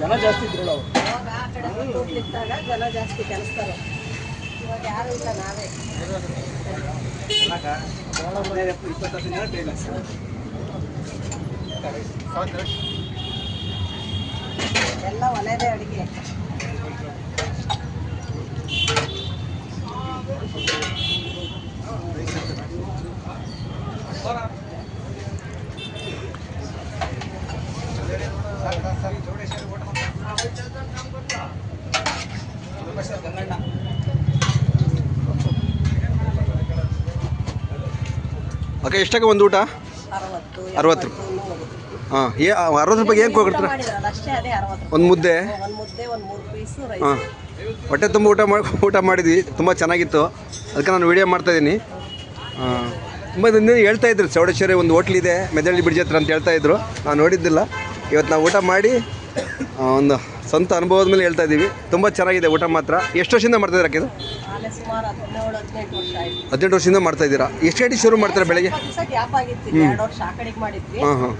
ಜನ ಜಾಸ್ತಿ ಇದ್ರಲ್ಲ ಅವ್ರು ಹೋಗ್ಲಿಕ್ಕಾಗ ಜನ ಜಾಸ್ತಿ ಕೆಲಸ್ತಾರೆ ಇವಾಗ ಯಾರು ಇಲ್ಲ, ನಾವೇ. ಎಲ್ಲ ಒಲೆದೇ ಅಡಿಗೆ. ಅಕ್ಕ ಎಷ್ಟಾಗ ಒಂದು ಊಟ? ಅರವತ್ತು ರೂಪಾಯಿ. ಹಾಂ ಏ ಅರವತ್ತು ರೂಪಾಯಿಗೆ ಏನು ಕೊಡ್ತಾರೆ? ಒಂದು ಮುದ್ದೆ? ಹಾಂ. ಹೊಟ್ಟೆ ತುಂಬ ಊಟ ಮಾಡಿ ಊಟ ಮಾಡಿದ್ವಿ ತುಂಬ ಚೆನ್ನಾಗಿತ್ತು. ಅದಕ್ಕೆ ನಾನು ವೀಡಿಯೋ ಮಾಡ್ತಾಯಿದ್ದೀನಿ ತುಂಬ ದಿನ ಹೇಳ್ತಾ ಇದ್ರು ಚೌಡೇಶ್ವರಿ ಒಂದು ಹೋಟ್ಲಿದೆ ಮೆದಳ್ಳಿ ಬ್ರಿಡ್ಜ್ ಹತ್ರ ಅಂತ ಹೇಳ್ತಾ ಇದ್ರು. ನಾನು ನೋಡಿದ್ದಿಲ್ಲ. ಇವತ್ತು ನಾವು ಊಟ ಮಾಡಿ ಒಂದು ಸ್ವಂತ ಅನುಭವದ ಮೇಲೆ ಹೇಳ್ತಾ ಇದ್ದೀವಿ. ತುಂಬ ಚೆನ್ನಾಗಿದೆ ಊಟ ಮಾತ್ರ. ಎಷ್ಟು ವರ್ಷದಿಂದ ಇದು? ಆಮೇಲೆ ಸುಮಾರು ಹದಿನೇಳು ಹದಿನೆಂಟು ವರ್ಷ ಆಯ್ತು. ಹದಿನೆಂಟು ವರ್ಷದಿಂದ ಮಾಡ್ತಾ ಇದ್ದೀರಾ? ಎಷ್ಟು ಗಂಟೆ ಶುರು ಮಾಡ್ತಾರೆ ಬೆಳಗ್ಗೆ? ಹಾಂ ಹಾಂ.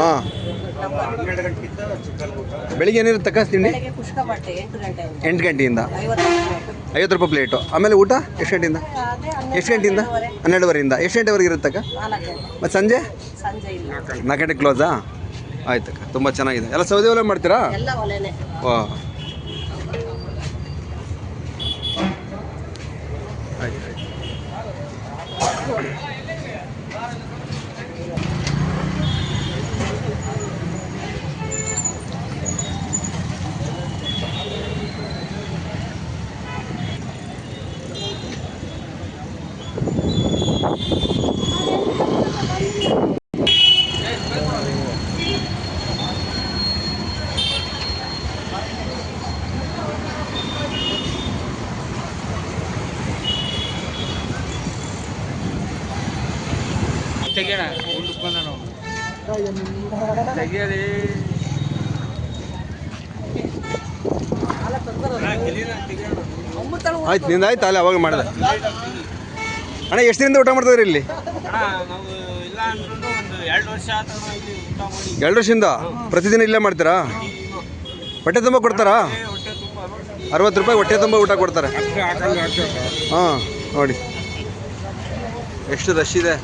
ಹಾಂ. ಬೆಳಿಗ್ಗೆ ಏನಿರುತ್ತೆ ತಕ್ಕ ತಿಂಡಿ? ಎಂಟು ಗಂಟೆಯಿಂದ. ಐವತ್ತು ರೂಪಾಯಿ. ಪ್ಲೇಟು. ಆಮೇಲೆ ಊಟ ಎಷ್ಟು ಗಂಟೆಯಿಂದ? ಎಷ್ಟು ಗಂಟೆಯಿಂದ? ಹನ್ನೆರಡುವರೆ, ಹನ್ನೆರಡುವರೆಯಿಂದ. ಎಷ್ಟು ಗಂಟೆವರೆಗೆ ಇರುತ್ತಕ್ಕ ಮತ್ತು ಸಂಜೆ? ನಾಲ್ಕು ಗಂಟೆ ಕ್ಲೋಸಾ ಆಯ್ತಕ್ಕ ತುಂಬ ಚೆನ್ನಾಗಿದೆ. ಎಲ್ಲ ಸೌದೆ ಒಲೆ ಮಾಡ್ತೀರಾ? ವಾ. ಆಯ್ತು ಆಯ್ತು. ಆಯ್ತು ನಿಂದ ಆಯ್ತು ಅಲ್ಲಿ ಅವಾಗ ಮಾಡಿದೆ. ಅಣ್ಣ ಎಷ್ಟು ದಿನದಿಂದ ಊಟ ಮಾಡ್ತಿದ್ರಿ ಇಲ್ಲಿ? ಎರಡು ವರ್ಷದಿಂದ? ಪ್ರತಿದಿನ ಇಲ್ಲೇ ಮಾಡ್ತೀರಾ? ಹೊಟ್ಟೆ ತುಂಬ ಕೊಡ್ತಾರಾ? ಅರವತ್ತು ರೂಪಾಯಿ ಹೊಟ್ಟೆ ತುಂಬ ಊಟ ಕೊಡ್ತಾರೆ. ಹಾಂ ನೋಡಿ. ಎಷ್ಟು ರಶ್ ಇದೆ.